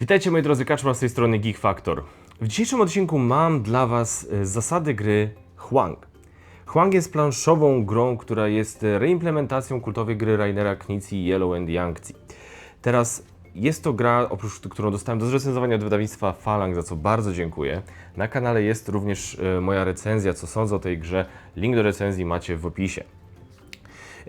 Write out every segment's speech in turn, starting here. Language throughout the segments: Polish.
Witajcie moi drodzy, Kaczmar z tej strony Geek Factor. W dzisiejszym odcinku mam dla Was e, zasady gry Huang. Huang jest planszową grą, która jest reimplementacją kultowej gry Rainera Knizzi Yellow and Yangtze. Teraz jest to gra, oprócz którą dostałem do zrecenzowania od wydawnictwa Falang, za co bardzo dziękuję. Na kanale jest również e, moja recenzja, co sądzę o tej grze. Link do recenzji macie w opisie.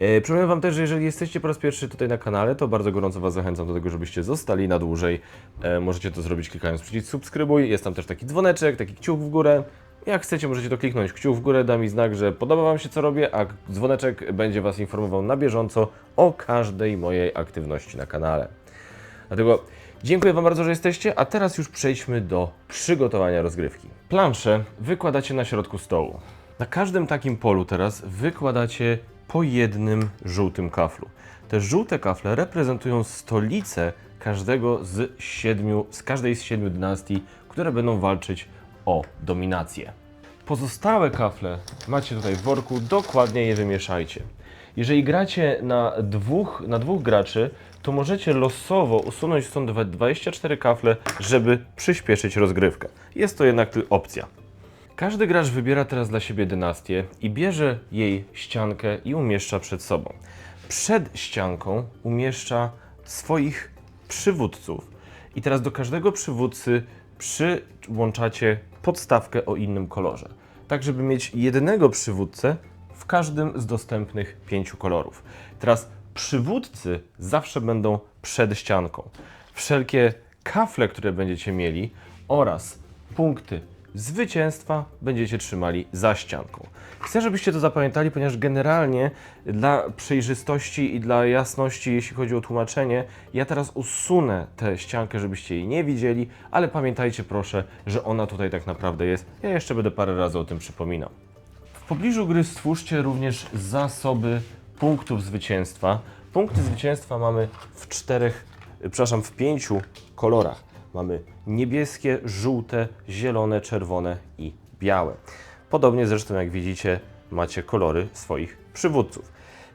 E, Przypominam Wam też, że jeżeli jesteście po raz pierwszy tutaj na kanale, to bardzo gorąco Was zachęcam do tego, żebyście zostali na dłużej. E, możecie to zrobić klikając przycisk subskrybuj. Jest tam też taki dzwoneczek, taki kciuk w górę. Jak chcecie, możecie to kliknąć. Kciuk w górę da mi znak, że podoba Wam się co robię, a dzwoneczek będzie Was informował na bieżąco o każdej mojej aktywności na kanale. Dlatego dziękuję Wam bardzo, że jesteście, a teraz już przejdźmy do przygotowania rozgrywki. Planszę wykładacie na środku stołu. Na każdym takim polu teraz wykładacie po jednym żółtym kaflu. Te żółte kafle reprezentują stolice każdego z siedmiu, z każdej z siedmiu dynastii, które będą walczyć o dominację. Pozostałe kafle macie tutaj w worku, dokładnie je wymieszajcie. Jeżeli gracie na dwóch, na dwóch graczy, to możecie losowo usunąć stąd dwa- 24 kafle, żeby przyspieszyć rozgrywkę. Jest to jednak opcja. Każdy gracz wybiera teraz dla siebie dynastię i bierze jej ściankę i umieszcza przed sobą. Przed ścianką umieszcza swoich przywódców. I teraz do każdego przywódcy przyłączacie podstawkę o innym kolorze. Tak, żeby mieć jednego przywódcę w każdym z dostępnych pięciu kolorów. Teraz przywódcy zawsze będą przed ścianką. Wszelkie kafle, które będziecie mieli oraz punkty zwycięstwa będziecie trzymali za ścianką. Chcę, żebyście to zapamiętali, ponieważ generalnie dla przejrzystości i dla jasności, jeśli chodzi o tłumaczenie, ja teraz usunę tę ściankę, żebyście jej nie widzieli, ale pamiętajcie proszę, że ona tutaj tak naprawdę jest. Ja jeszcze będę parę razy o tym przypominał. W pobliżu gry stwórzcie również zasoby punktów zwycięstwa. Punkty zwycięstwa mamy w czterech, przepraszam, w pięciu kolorach. Mamy niebieskie, żółte, zielone, czerwone i białe. Podobnie zresztą jak widzicie macie kolory swoich przywódców.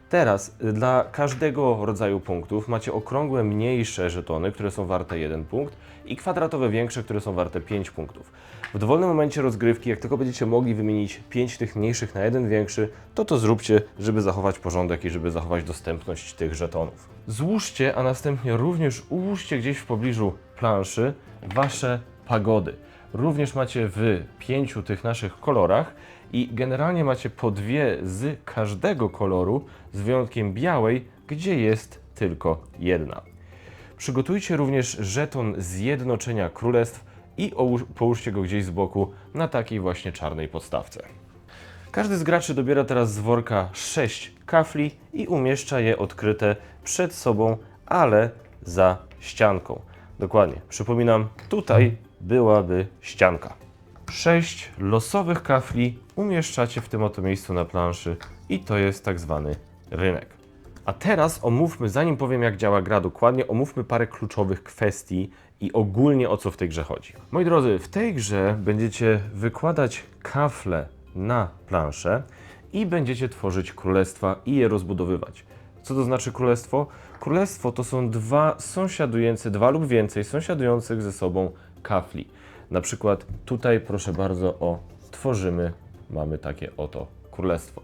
Teraz y, dla każdego rodzaju punktów macie okrągłe mniejsze żetony, które są warte 1 punkt i kwadratowe większe, które są warte 5 punktów. W dowolnym momencie rozgrywki, jak tylko będziecie mogli wymienić 5 tych mniejszych na jeden większy, to to zróbcie, żeby zachować porządek i żeby zachować dostępność tych żetonów. Złóżcie, a następnie również ułóżcie gdzieś w pobliżu planszy wasze pagody. Również macie w pięciu tych naszych kolorach i generalnie macie po dwie z każdego koloru, z wyjątkiem białej, gdzie jest tylko jedna. Przygotujcie również żeton zjednoczenia królestw i ołóż- połóżcie go gdzieś z boku na takiej właśnie czarnej podstawce. Każdy z graczy dobiera teraz z worka 6 kafli i umieszcza je odkryte przed sobą, ale za ścianką. Dokładnie, przypominam, tutaj byłaby ścianka. 6 losowych kafli umieszczacie w tym oto miejscu na planszy i to jest tak zwany rynek. A teraz omówmy, zanim powiem jak działa gra dokładnie, omówmy parę kluczowych kwestii i ogólnie o co w tej grze chodzi. Moi drodzy, w tej grze będziecie wykładać kafle na planszę i będziecie tworzyć królestwa i je rozbudowywać. Co to znaczy królestwo? Królestwo to są dwa sąsiadujące, dwa lub więcej sąsiadujących ze sobą kafli. Na przykład tutaj proszę bardzo o tworzymy, mamy takie oto królestwo.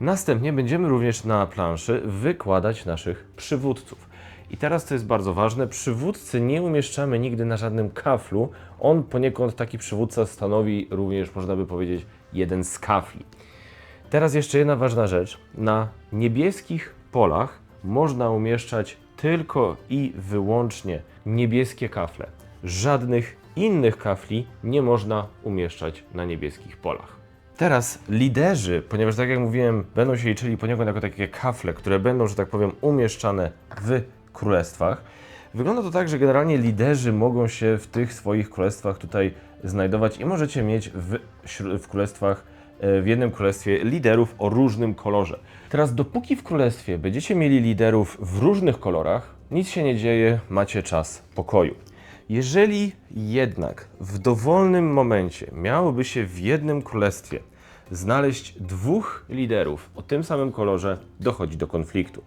Następnie będziemy również na planszy wykładać naszych przywódców. I teraz co jest bardzo ważne, przywódcy nie umieszczamy nigdy na żadnym kaflu. On poniekąd taki przywódca stanowi również, można by powiedzieć, jeden z kafli. Teraz jeszcze jedna ważna rzecz. Na niebieskich polach można umieszczać tylko i wyłącznie niebieskie kafle. Żadnych innych kafli nie można umieszczać na niebieskich polach. Teraz liderzy, ponieważ tak jak mówiłem, będą się liczyli poniekąd jako takie kafle, które będą, że tak powiem, umieszczane w królestwach. Wygląda to tak, że generalnie liderzy mogą się w tych swoich królestwach tutaj znajdować i możecie mieć w, w królestwach, w jednym królestwie liderów o różnym kolorze. Teraz dopóki w królestwie będziecie mieli liderów w różnych kolorach, nic się nie dzieje, macie czas pokoju. Jeżeli jednak w dowolnym momencie miałoby się w jednym królestwie znaleźć dwóch liderów o tym samym kolorze, dochodzi do konfliktu.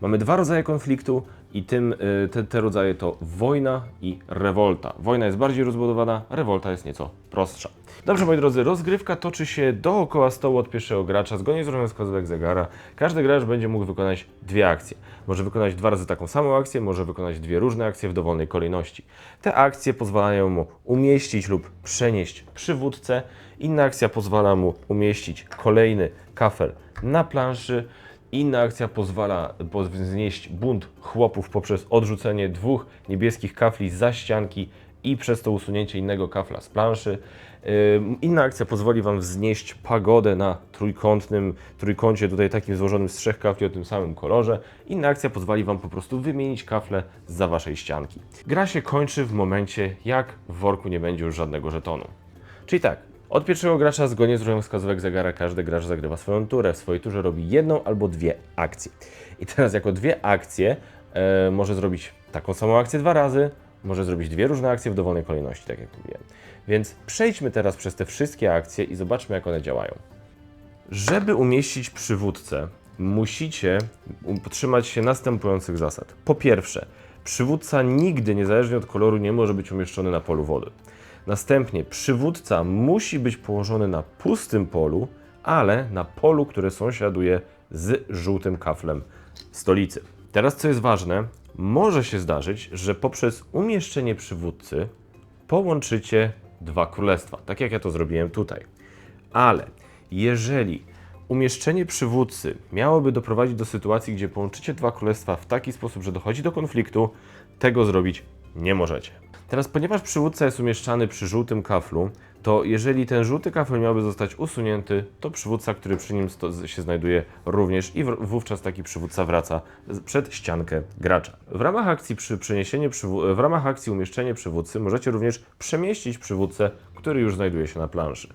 Mamy dwa rodzaje konfliktu. I tym, y, te, te rodzaje to wojna i rewolta. Wojna jest bardziej rozbudowana, rewolta jest nieco prostsza. Dobrze, moi drodzy, rozgrywka toczy się dookoła stołu od pierwszego gracza, zgodnie z różnych wskazówek zegara. Każdy gracz będzie mógł wykonać dwie akcje. Może wykonać dwa razy taką samą akcję, może wykonać dwie różne akcje w dowolnej kolejności. Te akcje pozwalają mu umieścić lub przenieść przywódcę. Inna akcja pozwala mu umieścić kolejny kafel na planszy. Inna akcja pozwala po- znieść bunt chłopów poprzez odrzucenie dwóch niebieskich kafli za ścianki i przez to usunięcie innego kafla z planszy. Inna akcja pozwoli Wam wznieść pagodę na trójkątnym trójkącie, tutaj takim złożonym z trzech kafli o tym samym kolorze. Inna akcja pozwoli Wam po prostu wymienić kafle za Waszej ścianki. Gra się kończy w momencie, jak w worku nie będzie już żadnego żetonu. Czyli tak, od pierwszego gracza zgodnie z różnych wskazówek zegara każdy gracz zagrywa swoją turę. W swojej turze robi jedną albo dwie akcje. I teraz jako dwie akcje e, może zrobić taką samą akcję dwa razy, może zrobić dwie różne akcje w dowolnej kolejności, tak jak mówiłem. Więc przejdźmy teraz przez te wszystkie akcje i zobaczmy jak one działają. Żeby umieścić przywódcę, musicie utrzymać się następujących zasad. Po pierwsze, przywódca nigdy, niezależnie od koloru, nie może być umieszczony na polu wody. Następnie, przywódca musi być położony na pustym polu, ale na polu, które sąsiaduje z żółtym kaflem stolicy. Teraz, co jest ważne, może się zdarzyć, że poprzez umieszczenie przywódcy połączycie dwa królestwa, tak jak ja to zrobiłem tutaj. Ale jeżeli umieszczenie przywódcy miałoby doprowadzić do sytuacji, gdzie połączycie dwa królestwa w taki sposób, że dochodzi do konfliktu, tego zrobić nie możecie. Teraz, ponieważ przywódca jest umieszczany przy żółtym kaflu, to jeżeli ten żółty kafel miałby zostać usunięty, to przywódca, który przy nim się znajduje również i wówczas taki przywódca wraca przed ściankę gracza. W ramach akcji przy przeniesieniu przywó- w ramach akcji umieszczenie przywódcy możecie również przemieścić przywódcę, który już znajduje się na planszy.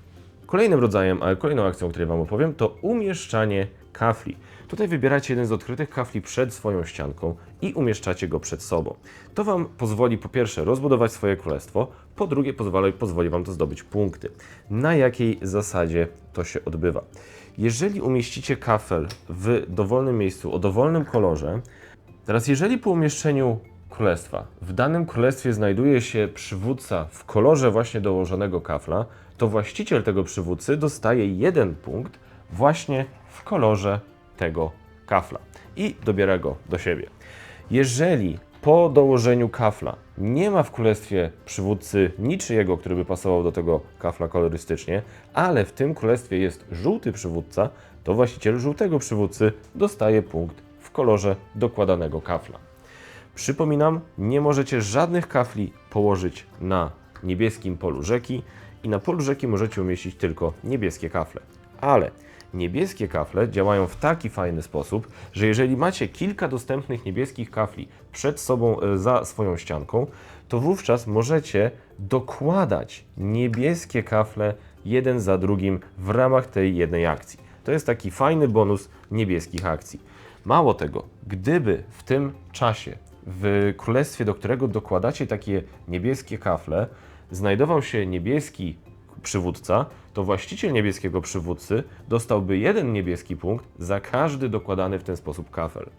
Kolejnym rodzajem, kolejną akcją, o której Wam opowiem, to umieszczanie kafli. Tutaj wybieracie jeden z odkrytych kafli przed swoją ścianką i umieszczacie go przed sobą. To Wam pozwoli po pierwsze rozbudować swoje królestwo, po drugie pozwoli, pozwoli Wam to zdobyć punkty. Na jakiej zasadzie to się odbywa? Jeżeli umieścicie kafel w dowolnym miejscu o dowolnym kolorze, Teraz, jeżeli po umieszczeniu królestwa w danym królestwie znajduje się przywódca w kolorze właśnie dołożonego kafla, to właściciel tego przywódcy dostaje jeden punkt właśnie w kolorze tego kafla i dobiera go do siebie. Jeżeli po dołożeniu kafla nie ma w królestwie przywódcy niczyjego, który by pasował do tego kafla kolorystycznie, ale w tym królestwie jest żółty przywódca, to właściciel żółtego przywódcy dostaje punkt w kolorze dokładanego kafla. Przypominam, nie możecie żadnych kafli położyć na niebieskim polu rzeki i na polu rzeki możecie umieścić tylko niebieskie kafle. Ale niebieskie kafle działają w taki fajny sposób, że jeżeli macie kilka dostępnych niebieskich kafli przed sobą e, za swoją ścianką, to wówczas możecie dokładać niebieskie kafle jeden za drugim w ramach tej jednej akcji. To jest taki fajny bonus niebieskich akcji. Mało tego, gdyby w tym czasie w królestwie, do którego dokładacie takie niebieskie kafle, znajdował się niebieski przywódca, to właściciel niebieskiego przywódcy dostałby jeden niebieski punkt za każdy dokładany w ten sposób kafel.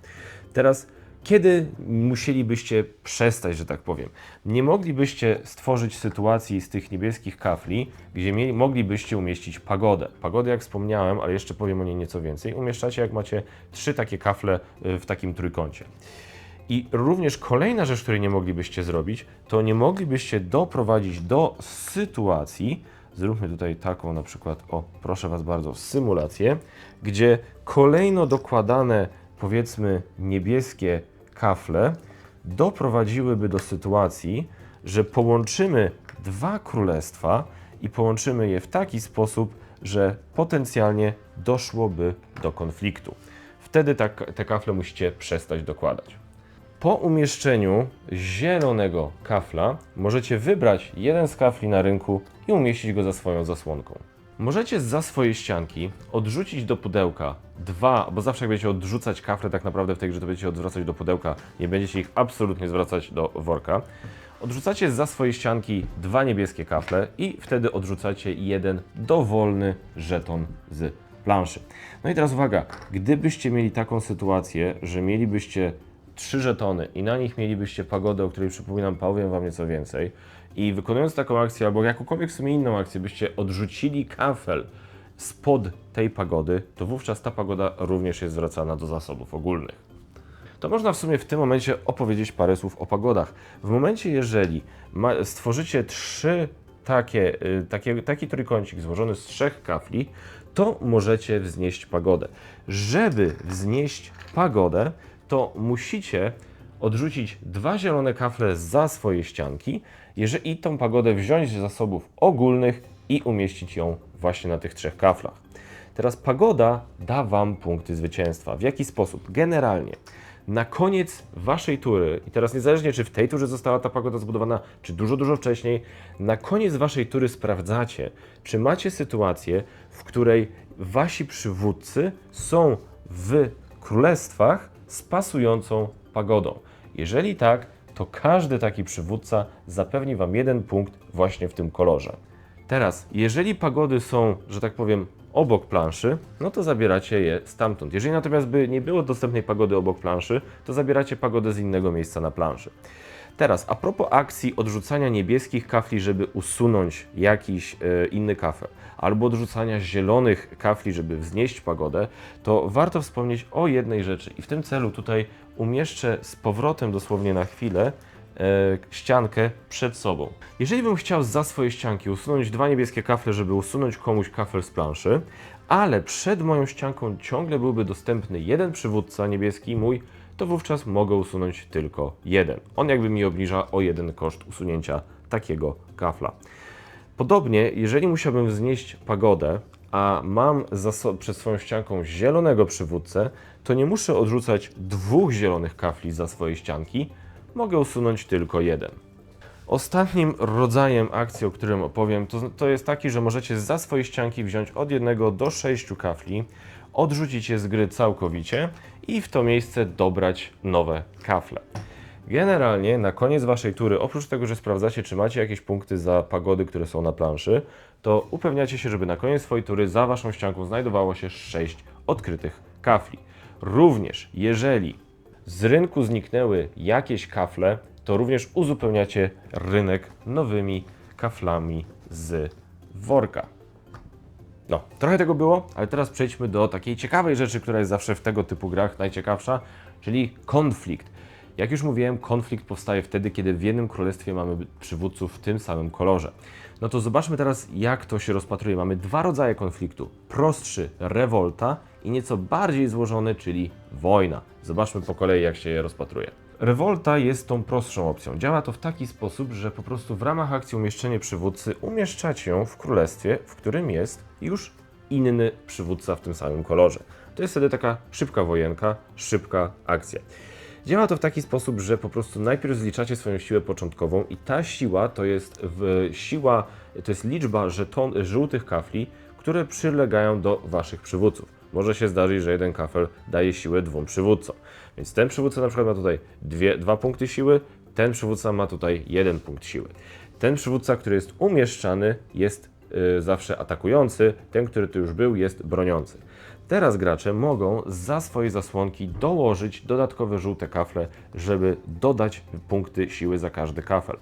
Teraz, kiedy musielibyście przestać, że tak powiem? Nie moglibyście stworzyć sytuacji z tych niebieskich kafli, gdzie mieli, moglibyście umieścić pagodę. Pagodę, jak wspomniałem, ale jeszcze powiem o niej nieco więcej, umieszczacie, jak macie trzy takie kafle y, w takim trójkącie. I również kolejna rzecz, której nie moglibyście zrobić, to nie moglibyście doprowadzić do sytuacji, zróbmy tutaj taką na przykład, o proszę Was bardzo, symulację, gdzie kolejno dokładane, powiedzmy, niebieskie kafle doprowadziłyby do sytuacji, że połączymy dwa królestwa i połączymy je w taki sposób, że potencjalnie doszłoby do konfliktu. Wtedy tak, te kafle musicie przestać dokładać. Po umieszczeniu zielonego kafla możecie wybrać jeden z kafli na rynku i umieścić go za swoją zasłonką. Możecie za swojej ścianki odrzucić do pudełka dwa, bo zawsze jak będziecie odrzucać kafle, tak naprawdę w tej grze to będziecie odwracać do pudełka, nie będziecie ich absolutnie zwracać do worka. Odrzucacie za swojej ścianki dwa niebieskie kafle i wtedy odrzucacie jeden dowolny żeton z planszy. No i teraz uwaga, gdybyście mieli taką sytuację, że mielibyście trzy żetony i na nich mielibyście pagodę, o której przypominam, powiem Wam nieco więcej, i wykonując taką akcję, albo jakąkolwiek w sumie inną akcję, byście odrzucili kafel spod tej pagody, to wówczas ta pagoda również jest zwracana do zasobów ogólnych. To można w sumie w tym momencie opowiedzieć parę słów o pagodach. W momencie, jeżeli stworzycie trzy takie, y, takie, taki trójkącik złożony z trzech kafli, to możecie wznieść pagodę. Żeby wznieść pagodę, to musicie odrzucić dwa zielone kafle za swoje ścianki jeżeli, tą pagodę wziąć z zasobów ogólnych i umieścić ją właśnie na tych trzech kaflach. Teraz pagoda da Wam punkty zwycięstwa. W jaki sposób? Generalnie na koniec Waszej tury, i teraz niezależnie czy w tej turze została ta pagoda zbudowana, czy dużo, dużo wcześniej, na koniec Waszej tury sprawdzacie, czy macie sytuację, w której Wasi przywódcy są w królestwach z pasującą pagodą. Jeżeli tak, to każdy taki przywódca zapewni Wam jeden punkt właśnie w tym kolorze. Teraz, jeżeli pagody są, że tak powiem, obok planszy, no to zabieracie je stamtąd. Jeżeli natomiast by nie było dostępnej pagody obok planszy, to zabieracie pagodę z innego miejsca na planszy. Teraz, a propos akcji odrzucania niebieskich kafli, żeby usunąć jakiś e, inny kafel, albo odrzucania zielonych kafli, żeby wznieść pagodę, to warto wspomnieć o jednej rzeczy. I w tym celu tutaj umieszczę z powrotem dosłownie na chwilę e, ściankę przed sobą. Jeżeli bym chciał za swoje ścianki usunąć dwa niebieskie kafle, żeby usunąć komuś kafel z planszy, ale przed moją ścianką ciągle byłby dostępny jeden przywódca niebieski, mój, to wówczas mogę usunąć tylko jeden. On jakby mi obniża o jeden koszt usunięcia takiego kafla. Podobnie, jeżeli musiałbym wznieść pagodę, a mam przed swoją ścianką zielonego przywódcę, to nie muszę odrzucać dwóch zielonych kafli za swoje ścianki, mogę usunąć tylko jeden. Ostatnim rodzajem akcji, o którym opowiem, to, to jest taki, że możecie za swoje ścianki wziąć od jednego do sześciu kafli, odrzucić je z gry całkowicie i w to miejsce dobrać nowe kafle. Generalnie na koniec waszej tury, oprócz tego, że sprawdzacie, czy macie jakieś punkty za pagody, które są na planszy, to upewniacie się, żeby na koniec swojej tury za waszą ścianką znajdowało się 6 odkrytych kafli. Również jeżeli z rynku zniknęły jakieś kafle, to również uzupełniacie rynek nowymi kaflami z worka. No, trochę tego było, ale teraz przejdźmy do takiej ciekawej rzeczy, która jest zawsze w tego typu grach najciekawsza, czyli konflikt. Jak już mówiłem, konflikt powstaje wtedy, kiedy w jednym królestwie mamy przywódców w tym samym kolorze. No to zobaczmy teraz, jak to się rozpatruje. Mamy dwa rodzaje konfliktu. Prostszy, rewolta i nieco bardziej złożony, czyli wojna. Zobaczmy po kolei, jak się je rozpatruje. Rewolta jest tą prostszą opcją. Działa to w taki sposób, że po prostu w ramach akcji umieszczenie przywódcy umieszczacie ją w królestwie, w którym jest już inny przywódca w tym samym kolorze. To jest wtedy taka szybka wojenka, szybka akcja. Działa to w taki sposób, że po prostu najpierw zliczacie swoją siłę początkową i ta siła to jest w, siła, to jest liczba żeton, żółtych kafli, które przylegają do waszych przywódców. Może się zdarzyć, że jeden kafel daje siłę dwóm przywódcom. Więc ten przywódca na przykład ma tutaj dwie, dwa punkty siły, ten przywódca ma tutaj jeden punkt siły. Ten przywódca, który jest umieszczany, jest y, zawsze atakujący, ten, który tu już był, jest broniący. Teraz gracze mogą za swoje zasłonki dołożyć dodatkowe żółte kafle, żeby dodać punkty siły za każdy kafel.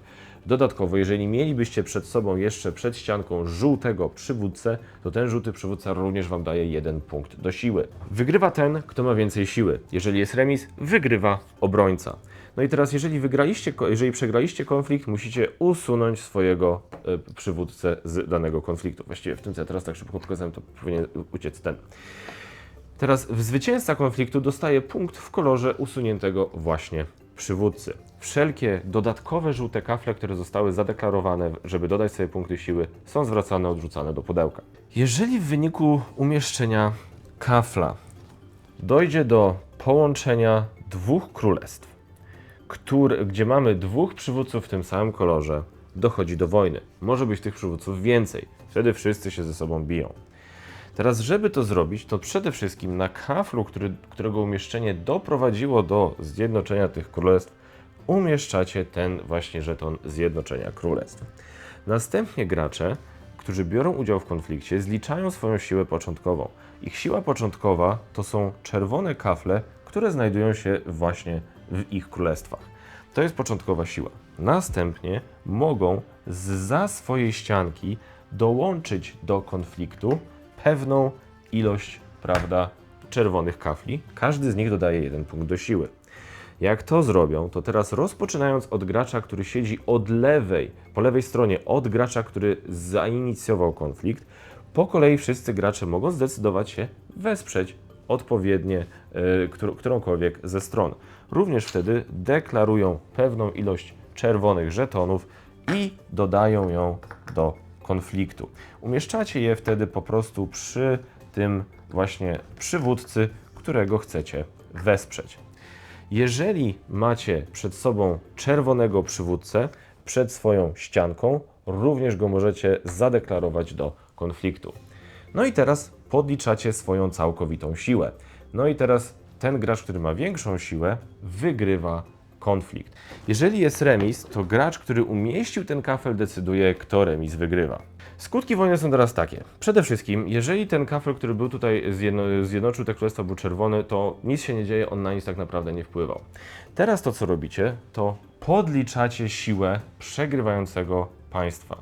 Dodatkowo, jeżeli mielibyście przed sobą jeszcze przed ścianką żółtego przywódcę, to ten żółty przywódca również Wam daje jeden punkt do siły. Wygrywa ten, kto ma więcej siły. Jeżeli jest remis, wygrywa obrońca. No i teraz, jeżeli wygraliście, jeżeli przegraliście konflikt, musicie usunąć swojego e, przywódcę z danego konfliktu. Właściwie w tym, co ja teraz tak szybko pokazałem, to powinien uciec ten. Teraz zwycięzca konfliktu dostaje punkt w kolorze usuniętego właśnie przywódcy. Wszelkie dodatkowe żółte kafle, które zostały zadeklarowane, żeby dodać sobie punkty siły, są zwracane, odrzucane do pudełka. Jeżeli w wyniku umieszczenia kafla dojdzie do połączenia dwóch królestw, który, gdzie mamy dwóch przywódców w tym samym kolorze, dochodzi do wojny. Może być tych przywódców więcej. Wtedy wszyscy się ze sobą biją. Teraz, żeby to zrobić, to przede wszystkim na kaflu, który, którego umieszczenie doprowadziło do zjednoczenia tych królestw, umieszczacie ten właśnie żeton zjednoczenia królestw. Następnie gracze, którzy biorą udział w konflikcie, zliczają swoją siłę początkową. Ich siła początkowa to są czerwone kafle, które znajdują się właśnie w ich królestwach. To jest początkowa siła. Następnie mogą za swojej ścianki dołączyć do konfliktu pewną ilość, prawda, czerwonych kafli. Każdy z nich dodaje jeden punkt do siły. Jak to zrobią, to teraz rozpoczynając od gracza, który siedzi od lewej, po lewej stronie, od gracza, który zainicjował konflikt, po kolei wszyscy gracze mogą zdecydować się wesprzeć odpowiednie y, którą- którąkolwiek ze stron. Również wtedy deklarują pewną ilość czerwonych żetonów i dodają ją do konfliktu. Umieszczacie je wtedy po prostu przy tym właśnie przywódcy, którego chcecie wesprzeć. Jeżeli macie przed sobą czerwonego przywódcę przed swoją ścianką, również go możecie zadeklarować do konfliktu. No i teraz podliczacie swoją całkowitą siłę. No i teraz ten gracz, który ma większą siłę, wygrywa konflikt. Jeżeli jest remis, to gracz, który umieścił ten kafel, decyduje, kto remis wygrywa. Skutki wojny są teraz takie. Przede wszystkim, jeżeli ten kafel, który był tutaj zjedno, zjednoczył te królestwa, był czerwony, to nic się nie dzieje, on na nic tak naprawdę nie wpływał. Teraz to, co robicie, to podliczacie siłę przegrywającego państwa.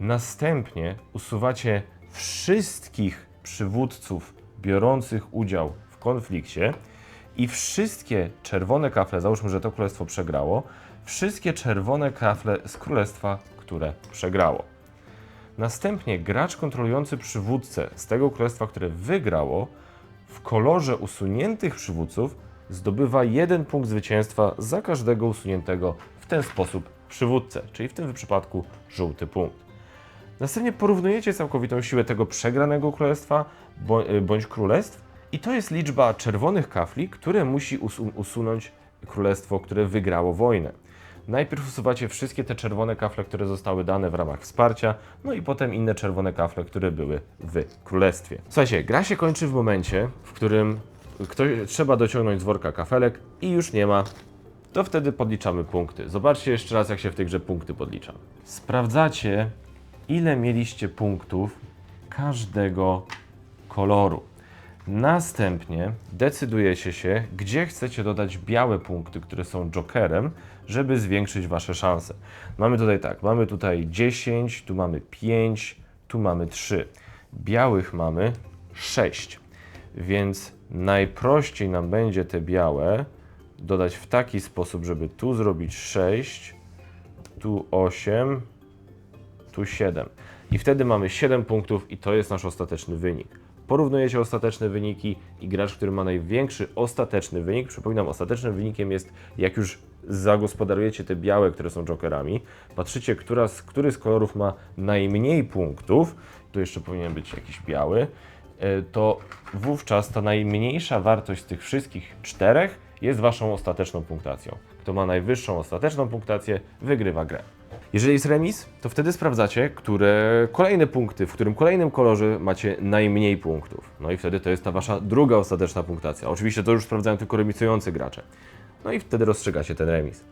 Następnie usuwacie wszystkich przywódców biorących udział w konflikcie i wszystkie czerwone kafle, załóżmy, że to królestwo przegrało, wszystkie czerwone kafle z królestwa, które przegrało. Następnie gracz kontrolujący przywódcę z tego królestwa, które wygrało, w kolorze usuniętych przywódców zdobywa jeden punkt zwycięstwa za każdego usuniętego w ten sposób przywódcę, czyli w tym przypadku żółty punkt. Następnie porównujecie całkowitą siłę tego przegranego królestwa bądź królestw i to jest liczba czerwonych kafli, które musi usu- usunąć królestwo, które wygrało wojnę. Najpierw usuwacie wszystkie te czerwone kafle, które zostały dane w ramach wsparcia, no i potem inne czerwone kafle, które były w królestwie. Słuchajcie, gra się kończy w momencie, w którym ktoś, trzeba dociągnąć z worka kafelek i już nie ma to wtedy podliczamy punkty. Zobaczcie jeszcze raz, jak się w tej grze punkty podlicza. Sprawdzacie, ile mieliście punktów każdego koloru. Następnie decydujecie się, gdzie chcecie dodać białe punkty, które są jokerem, żeby zwiększyć wasze szanse. Mamy tutaj tak, mamy tutaj 10, tu mamy 5, tu mamy 3. Białych mamy 6. Więc najprościej nam będzie te białe dodać w taki sposób, żeby tu zrobić 6, tu 8, tu 7. I wtedy mamy 7 punktów i to jest nasz ostateczny wynik. Porównujecie ostateczne wyniki i gracz, który ma największy ostateczny wynik, przypominam, ostatecznym wynikiem jest jak już zagospodarujecie te białe, które są jokerami, patrzycie, która z, który z kolorów ma najmniej punktów, tu jeszcze powinien być jakiś biały, e, to wówczas ta najmniejsza wartość z tych wszystkich czterech jest waszą ostateczną punktacją. Kto ma najwyższą ostateczną punktację, wygrywa grę. Jeżeli jest remis, to wtedy sprawdzacie, które kolejne punkty, w którym kolejnym kolorze macie najmniej punktów. No i wtedy to jest ta wasza druga ostateczna punktacja. Oczywiście to już sprawdzają tylko remisujący gracze. No i wtedy rozstrzygacie ten remis.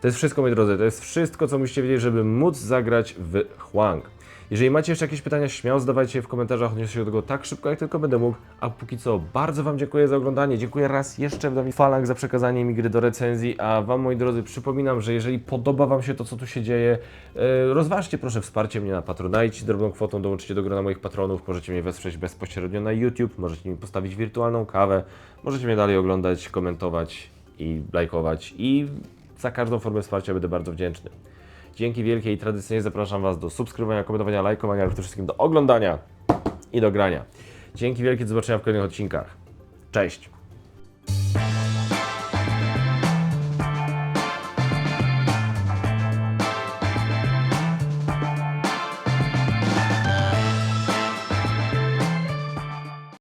To jest wszystko, moi drodzy. To jest wszystko, co musicie wiedzieć, żeby móc zagrać w Huang. Jeżeli macie jeszcze jakieś pytania, śmiało zadawajcie je w komentarzach. Odniosę się do tego tak szybko, jak tylko będę mógł. A póki co, bardzo Wam dziękuję za oglądanie. Dziękuję raz jeszcze Dawid Falang za przekazanie mi gry do recenzji. A Wam, moi drodzy, przypominam, że jeżeli podoba Wam się to, co tu się dzieje, e, rozważcie proszę wsparcie mnie na Patronite. Drobną kwotą dołączycie do grona moich patronów. Możecie mnie wesprzeć bezpośrednio na YouTube. Możecie mi postawić wirtualną kawę. Możecie mnie dalej oglądać, komentować i lajkować. I za każdą formę wsparcia będę bardzo wdzięczny. Dzięki wielkie i tradycyjnie zapraszam Was do subskrybowania, komentowania, lajkowania, ale przede wszystkim do oglądania i do grania. Dzięki wielkie, do zobaczenia w kolejnych odcinkach. Cześć!